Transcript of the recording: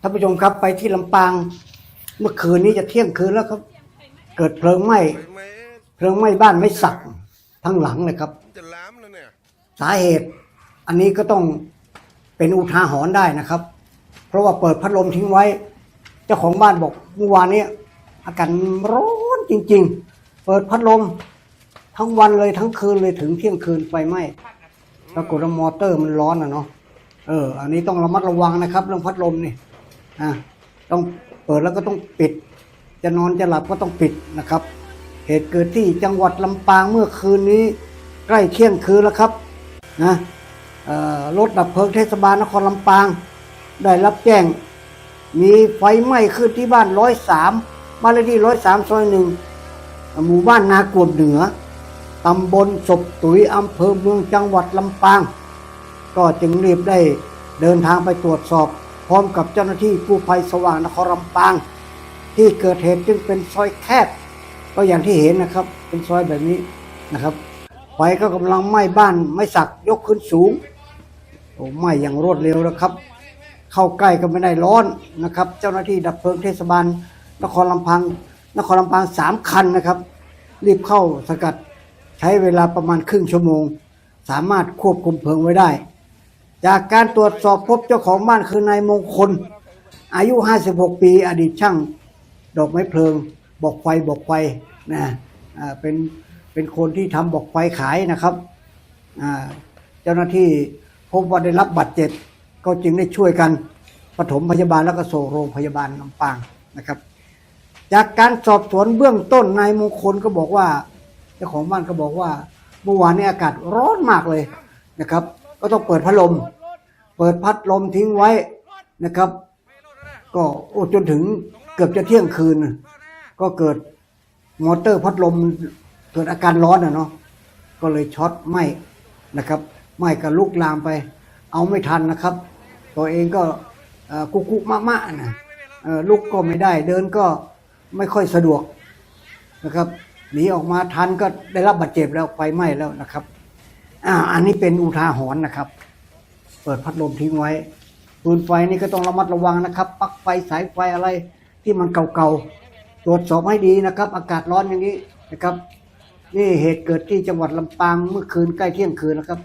ท่านผู้ชมครับไปที่ลำปาง เมื่อคืนนี้จะเที่ยงคืนแล้วครับ เกิดเพลิงไหม้เพลิงไหม้บ้านไม่สักทั้งหลังเลยครับ จะล้ามแล้วเนี่ยสาเหตุ อันนี้ก็ต้องเป็นอุทาหรณ์ได้นะครับ เพราะว่าเปิดพัดลมทิ้งไว้ เจ้าของบ้านบอกเมื่อวานนี้อากาศร้อนจริง ๆ เปิดพัดลม ทั้งวันเลยทั้งคืนเลยถึงเที่ยงคืนไฟไหม้ปรากฏว่ามอเตอร์มันร้อนอะเนาะเออ อันนี้ต้องระมัดระวังนะครับ เรื่องพัดลมนี่ อะต้องเปิดแล้วก็ต้องปิด จะนอนจะหลับก็ต้องปิดนะครับ เหตุเกิดที่จังหวัดลำปางเมื่อคืนนี้ ใกล้เที่ยงคืนแล้วครับนะรถดับเพลิงเทศบาลนครลำปาง ได้รับแจ้ง มีไฟไหม้ขึ้นที่บ้านร้อยสามบ้านเลขที่ร้อยสามซอยหนึ่งหมู่บ้านนากวดเหนือตำบลศพตุยอำเภอเมืองจังหวัดลำปาง ก็จึงรีบได้เดินทางไปตรวจสอบ ร้อมกับเจ้าหน้าที่กู้ภัยสว่างนครลำปาง ที่เกิดเหตุจึงเป็นซอยแคบ ก็อย่างที่เห็นนะครับ เป็นซอยแบบนี้นะครับไฟก็กำลังไหม้บ้านไม่สักยกขึ้นสูงโอ้ไหม้อย่างรวดเร็วนะครับ เข้าใกล้ก็ไม่ได้ร้อนนะครับ เจ้าหน้าที่ดับเพลิงเทศบาล นครลำพัง นครลำปางสามคันนะครับ รีบเข้าสกัดใช้เวลาประมาณครึ่งชั่วโมง สามารถควบคุมเพลิงไว้ได้ จากการตรวจสอบพบเจ้าของบ้านคือนายมงคล อายุ 56 ปี อดีตช่าง ดอกไม้เพลิง บอกไฟบอกไฟนะเป็นเป็นคนที่ทำบอกไฟขายนะครับ เจ้าหน้าที่พบว่าได้รับบาดเจ็บ ก็จึงได้ช่วยกันปฐมพยาบาลแล้วก็ส่งโรงพยาบาลลำปางนะครับ จากการสอบสวนเบื้องต้นนายมงคลก็บอกว่า เจ้าของบ้านก็บอกว่าเมื่อวานนี้อากาศร้อนมากเลยนะครับ ก็ต้องเปิดพัดลม เปิดพัดลมทิ้งไว้นะครับ ก็โอ้จนถึงเกือบจะเที่ยงคืน ก็เกิดมอเตอร์พัดลมเกิดอาการร้อนอะเนาะก็เลยช็อตไหมนะครับไหมก็ลุกลามไป เอาไม่ทันนะครับ ตัวเองก็กุกกุกมะมะนะลุกก็ไม่ได้ เดินก็ไม่ค่อยสะดวกนะครับหนีออกมาทันก็ได้รับบาดเจ็บแล้วไฟไหม้แล้วนะครับ อ่า อันนี้เป็นอุทาหรณ์นะครับ เปิดพัดลมทิ้งไว้ปืนไฟนี่ก็ต้องระมัดระวังนะครับปลั๊กไฟสายไฟอะไรที่มันเก่าๆตรวจสอบให้ดีนะครับ อากาศร้อนอย่างนี้นะครับ นี่เหตุเกิดที่จังหวัดลำปางเมื่อคืนใกล้เที่ยงคืนนะครับ